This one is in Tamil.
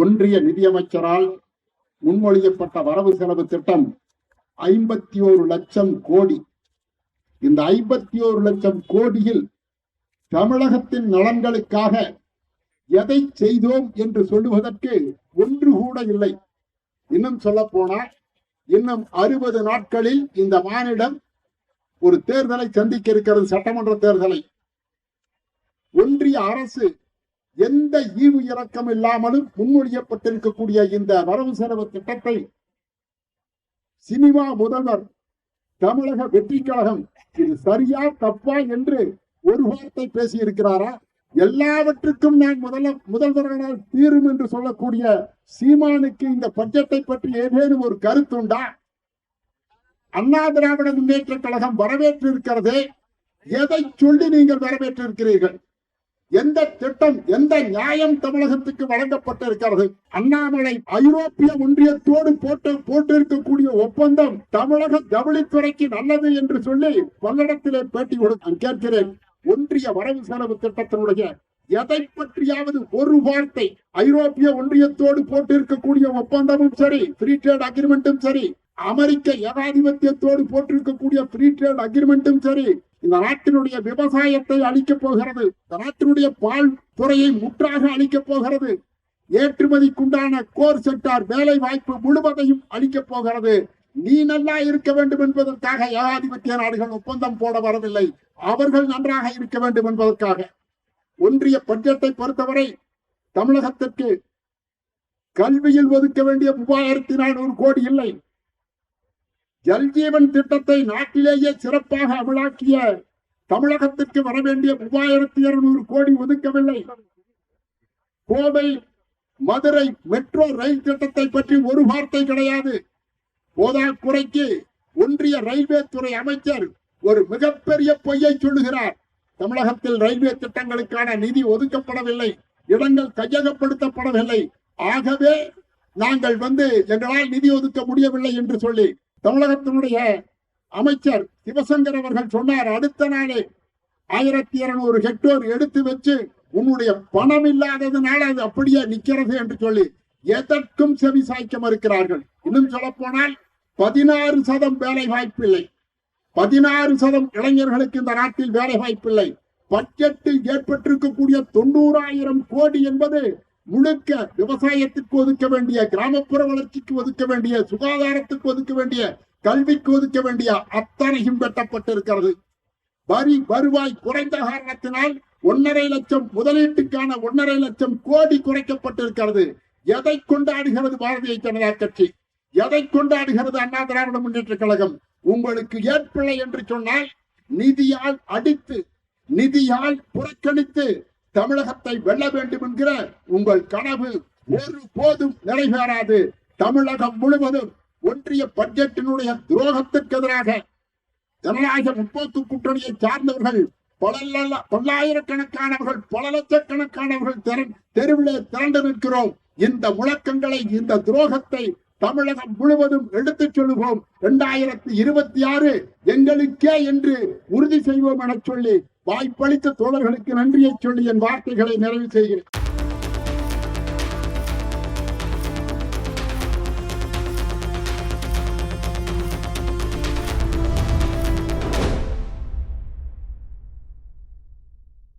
ஒன்றிய நிதியமைச்சரால் முன்மொழியப்பட்ட வரவு செலவு திட்டம் ஐம்பத்தி ஒரு லட்சம் கோடி. இந்த ஐம்பத்தி ஒரு லட்சம் கோடியில் தமிழகத்தின் நலன்களுக்காக எதை செய்தோம் என்று சொல்லுவதற்கு ஒன்று கூட இல்லை. இன்னும் சொல்ல போனால் இன்னும் அறுபது நாட்களில் இந்த மாநிலம் ஒரு தேர்தலை சந்திக்க இருக்கிறது சட்டமன்ற தேர்தலை. ஒன்றிய அரசு எந்த ஈவு இறக்கம் இல்லாமலும் முன்மொழியப்பட்டிருக்கக்கூடிய இந்த வரவு செலவு திட்டத்தை சினிமா முதல்வர் தமிழக வெற்றி கழகம் இது சரியா தப்பா என்று ஒரு வார்த்தை பேசியிருக்கிறாரா? எல்லாவற்றுக்கும் நான் முதல முதல்வர்களால் தீரும் என்று சொல்லக்கூடிய சீமானுக்கு இந்த பட்ஜெட்டை பற்றி ஏதேனும் ஒரு கருத்துண்டா அண்ணா திராவிட முன்னேற்ற கழகம் வரவேற்று இருக்கிறதே எதை சொல்லி நீங்கள் வரவேற்றிருக்கிறீர்கள்? எந்த திட்டம் எந்த நியாயம் தமிழகத்துக்கு வழங்கப்பட்டிருக்கிறது? அண்ணாமலை ஐரோப்பிய ஒன்றியத்தோடு போட்டு போட்டிருக்கக்கூடிய ஒப்பந்தம் தமிழக ஜவுளித்துறைக்கு நல்லது என்று சொல்லி பல்லடத்திலே பேட்டி கொடுத்து கேட்கிறேன். ஒன்றிய வரவு செலவு திட்டத்தினுடைய எதை பற்றியாவது ஒரு வார்த்தை ஐரோப்பிய ஒன்றியத்தோடு போட்டிருக்கக்கூடிய ஒப்பந்தமும் சரி ஃப்ரீ ட்ரேட் அக்ரிமெண்ட்டும் சரி அமெரிக்க ஏகாதிபத்தியத்தோடு போட்டிருக்கக்கூடிய ஃப்ரீ ட்ரேட் அக்ரிமெண்ட்டும் சரி இந்த நாட்டினுடைய விவசாயத்தை அழிக்கப் போகிறது. இந்த நாட்டினுடைய பால் துறையை முற்றாக அழிக்கப் போகிறது. ஏற்றுமதிக்குண்டான கோர் செக்டார் வேலை வாய்ப்பு முழுவதையும் அளிக்கப் போகிறது. நீ நல்லா இருக்க வேண்டும் என்பதற்காக ஏகாதிபத்திய நாடுகள் ஒப்பந்தம் போட வரவில்லை. அவர்கள் நன்றாக இருக்க வேண்டும் என்பதற்காக. ஒன்றிய பட்ஜெட்டை பொறுத்தவரை தமிழகத்திற்கு கல்வியில் ஒதுக்க வேண்டிய மூவாயிரத்தி நானூறு கோடி இல்லை. ஜல்ஜீவன் திட்டத்தை நாட்டிலேயே சிறப்பாக அமலாக்கிய தமிழகத்திற்கு வர வேண்டிய மூவாயிரத்தி இருநூறு கோடி ஒதுக்கவில்லை. கோவை மதுரை மெட்ரோ ரயில் திட்டத்தை பற்றி ஒரு வார்த்தை கிடையாது. போதாக்குறைக்கு ஒன்றிய ரயில்வே துறை அமைச்சர் ஒரு மிகப்பெரிய பொய்யை சொல்லுகிறார். தமிழகத்தில் ரயில்வே திட்டங்களுக்கான நிதி ஒதுக்கப்படவில்லை இடங்கள் கையகப்படுத்தப்படவில்லை. ஆகவே நாங்கள் வந்து எங்களால் நிதி ஒதுக்க முடியவில்லை என்று சொல்லி தமிழகத்தினுடைய அமைச்சர் சிவசங்கர் அவர்கள் சொன்னார் அடுத்த நாளே ஆயிரத்தி இருநூறு ஹெக்டோர் எடுத்து வச்சு உன்னுடைய பணம் இல்லாததுனால அது அப்படியே நிக்கிறது என்று சொல்லி எதற்கும் செவி சாய்க்க மறுக்கிறார்கள். இன்னும் சொல்ல போனால் பதினாறு சதம் வேலை வாய்ப்பில்லை பதினாறு சதம் இளைஞர்களுக்கு இந்த நாட்டில் வேலை வாய்ப்பில்லை பட்ஜெட்டில் ஏற்பட்டிருக்கக்கூடிய தொண்ணூறாயிரம் கோடி என்பது முழுக்க விவசாயத்திற்கு ஒதுக்க வேண்டிய கிராமப்புற வளர்ச்சிக்கு ஒதுக்க வேண்டிய சுகாதாரத்துக்கு ஒதுக்க வேண்டிய கல்விக்கு ஒதுக்க வேண்டிய அத்தனையும் வெட்டப்பட்டிருக்கிறது வரி வருவாய் குறைந்த காரணத்தினால் ஒன்னரை லட்சம் முதலீட்டுக்கான ஒன்னரை லட்சம் கோடி குறைக்கப்பட்டிருக்கிறது. எதை கொண்டாடுகிறது பாரதிய ஜனதா கட்சி? எதை கொண்டாடுகிறது அண்ணா திராவிட முன்னேற்ற கழகம்? உங்களுக்கு ஏற்பில்லை என்று சொன்னால் நிதியால் அடித்து நிதியால் புறக்கணித்து தமிழகத்தை வெல்ல வேண்டும் என்கிற உங்கள் கனவு ஒரு போதும் நிறைவேறாது. தமிழகம் முழுவதும் ஒன்றிய பட்ஜெட்டினுடைய துரோகத்திற்கு எதிராக ஜனநாயக முற்போக்கு கூட்டணியை சார்ந்தவர்கள் பல பல்லாயிரக்கணக்கானவர்கள் பல லட்சக்கணக்கானவர்கள் திர- தெருவிலே திரண்டு நிற்கிறோம். இந்த முழக்கங்களை இந்த துரோகத்தை தமிழகம் முழுவதும் எடுத்துச் சொல்லுவோம். இரண்டாயிரத்தி இருபத்தி ஆறு எங்களுக்கே என்று உறுதி செய்வோம் என சொல்லி வாய்ப்பளித்த தோழர்களுக்கு நன்றியை சொல்லி என் வார்த்தைகளை நிறைவு செய்கிறேன்.